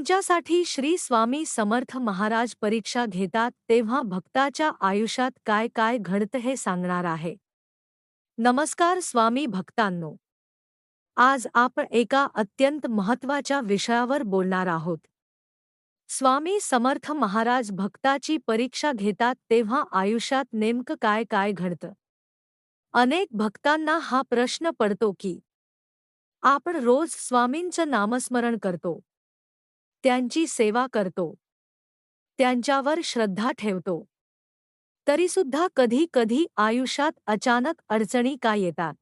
तुमच्यासाठी श्री स्वामी समर्थ महाराज परीक्षा घेतात तेव्हा भक्ताच्या आयुष्यात काय काय घडतं हे सांगणार आहे. नमस्कार स्वामी भक्तांनो. आज आपण एका अत्यंत महत्वाच्या विषयावर बोलणार आहोत. स्वामी समर्थ महाराज भक्ताची परीक्षा घेतात तेव्हा आयुष्यात नेमकं काय काय घडतं? अनेक भक्तांना हा प्रश्न पडतो की, आपण रोज स्वामींचं नामस्मरण करतो. त्यांची सेवा करतो. त्यांच्यावर श्रद्धा ठेवतो. तरीसुद्धा कधी कधी आयुष्यात अचानक अडचणी का येतात?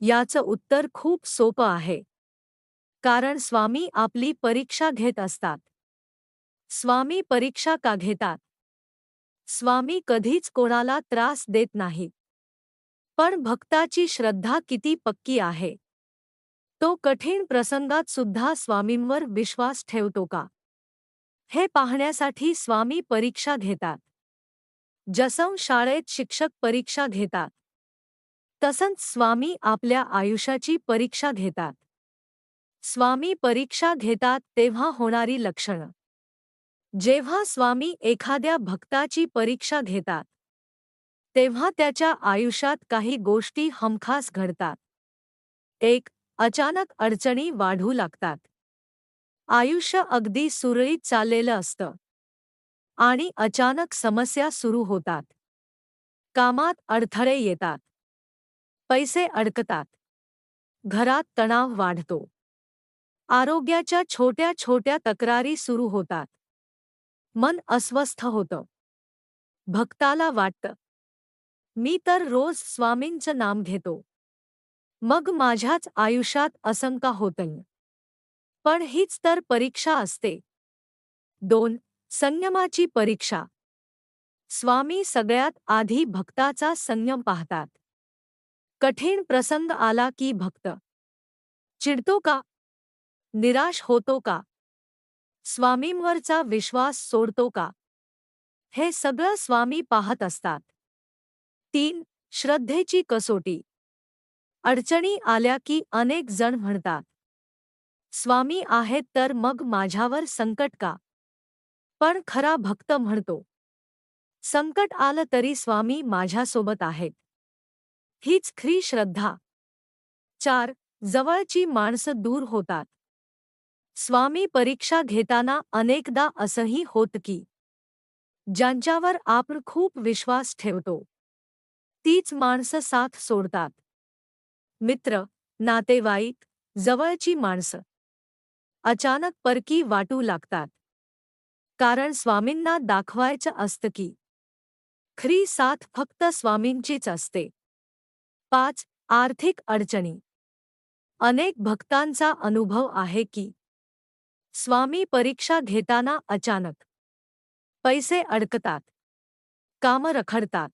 याचं उत्तर खूप सोपं आहे. कारण स्वामी आपली परीक्षा घेत असतात. स्वामी परीक्षा का घेतात? स्वामी कधीच कोणाला त्रास देत नाहीत. पण भक्ताची श्रद्धा किती पक्की आहे. तो कठीण प्रसंगात सुद्धा स्वामींवर विश्वास ठेवतो का? हे पाहण्यासाठी स्वामी परीक्षा घेतात. जसं शाळेत शिक्षक परीक्षा घेतात तसंच स्वामी आपल्या आयुष्याची परीक्षा घेतात. स्वामी परीक्षा घेतात तेव्हा होणारी लक्षणं. जेव्हा स्वामी एखाद्या भक्ताची परीक्षा घेतात तेव्हा त्याच्या आयुष्यात काही गोष्टी हमखास घडतात. एक अचानक अडचणी वाढू लागतात. आयुष्य अगदी सुरळीत चाललेलं असतं. आणि अचानक समस्या सुरू होतात. कामात अडथळे येतात. पैसे अडकतात. घरात तणाव वाढतो. आरोग्याच्या छोट्या छोट्या तक्रारी सुरू होतात. मन अस्वस्थ होतं. भक्ताला वाटतं. मी तर रोज स्वामींचं नाम घेतो. मग माझ्याच आयुष्यात असंका होतंय. पण हीच तर परीक्षा असते. दोन संयमाची परीक्षा. स्वामी सगळ्यात आधी भक्ताचा संयम पाहतात. कठीण प्रसंग आला की भक्त. चिडतो का? निराश होतो का? स्वामींवरचा विश्वास सोडतो का? हे सगळं स्वामी पाहत असतात. तीन श्रद्धेची कसोटी. अडचणी आल्या की अनेक जण म्हणतात स्वामी आहेत तर मग माझ्यावर संकट का? पण खरा भक्त म्हणतो संकट आलं तरी स्वामी माझ्यासोबत आहेत. हीच खरी श्रद्धा. चार जवळची माणसं दूर होतात. स्वामी परीक्षा घेताना अनेकदा असंही होत की ज्यांच्यावर आपण खूप विश्वास ठेवतो तीच माणसं साथ सोडतात. मित्र नातेवाईक जवळची माणसं. अचानक परकी वाटू लागतात. कारण स्वामींना दाखवायचं असतं की खरी साथ फक्त स्वामींचीच असते. पाच आर्थिक अडचणी. अनेक भक्तांचा अनुभव आहे की स्वामी परीक्षा घेताना अचानक पैसे अडकतात. कामं रखडतात.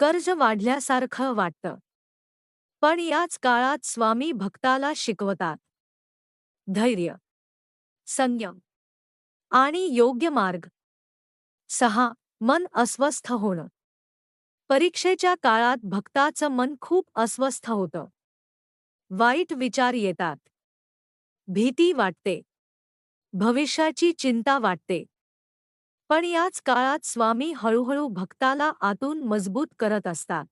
कर्ज वाढल्यासारखं वाटतं. पण याच काळात स्वामी भक्ताला शिकवतात. धैर्य संयम आणि योग्य मार्ग. सहा मन अस्वस्थ होणं. परीक्षेच्या काळात भक्ताचं मन खूप अस्वस्थ होतं. वाईट विचार येतात. भीती वाटते. भविष्याची चिंता वाटते. पण याच काळात स्वामी हळूहळू भक्ताला आतून मजबूत करत असतात.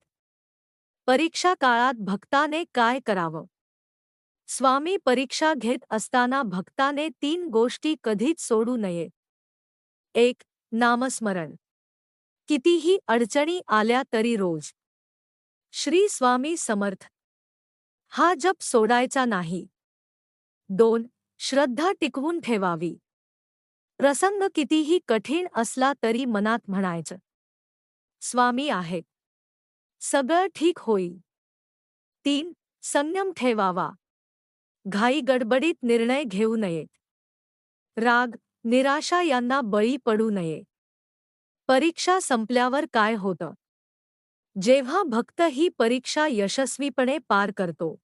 परीक्षा काळात भक्ताने काय करावं? स्वामी परीक्षा घेत असताना भक्ताने तीन गोष्टी कधीच सोडू नये. एक नामस्मरण. कितीही अडचणी आल्या तरी रोज. श्री स्वामी समर्थ. हा जप सोडायचा नाही. दोन श्रद्धा टिकवून ठेवावी. प्रसंग कितीही कठीण असला तरी मनात म्हणायचं. स्वामी आहेत सगळं ठीक होईल. तीन संयम ठेवावा. घाई गडबडीत निर्णय घेऊ नयेत. राग निराशा यांना बळी पडू नये. परीक्षा संपल्यावर काय होतं? जेव्हा भक्त ही परीक्षा यशस्वीपणे पार करतो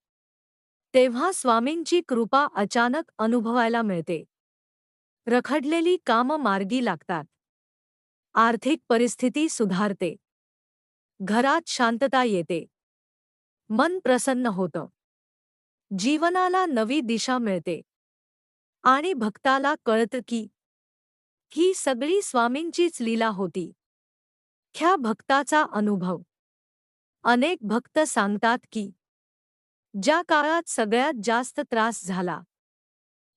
तेव्हा स्वामींची कृपा अचानक अनुभवायला मिळते. रखडलेली कामं मार्गी लागतात. आर्थिक परिस्थिती सुधारते. घरात शांतता येते. मन प्रसन्न होतं. जीवनाला नवी दिशा मिळते. आणि भक्ताला कळतं की ही सगळी स्वामींचीच लीला होती. ख्या भक्ताचा अनुभव. अनेक भक्त सांगतात की ज्या काळात सगळ्यात जास्त त्रास झाला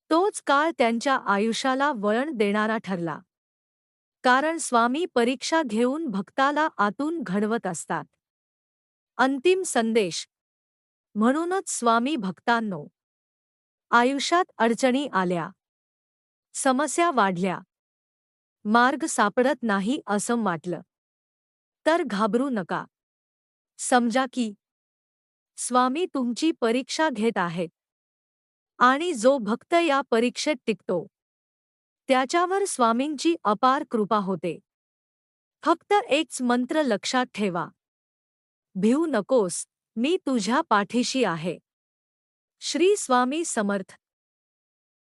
तोच काळ त्यांच्या आयुष्याला वळण देणारा ठरला. कारण स्वामी परीक्षा घेऊन भक्ताला आतून घडवत असतात. अंतिम संदेश. म्हणूनच स्वामी भक्तांनो आयुष्यात अडचणी आल्या. समस्या वाढल्या. मार्ग सापडत नाही असं वाटलं. तर घाबरू नका. समजा की स्वामी तुमची परीक्षा घेत आहेत. आणि जो भक्त या परीक्षेत टिकतो त्याच्यावर स्वामींची अपार कृपा होते. फक्त एकच मंत्र लक्षात ठेवा. भिऊ नकोस मी तुझ्या पाठीशी आहे. श्री स्वामी समर्थ.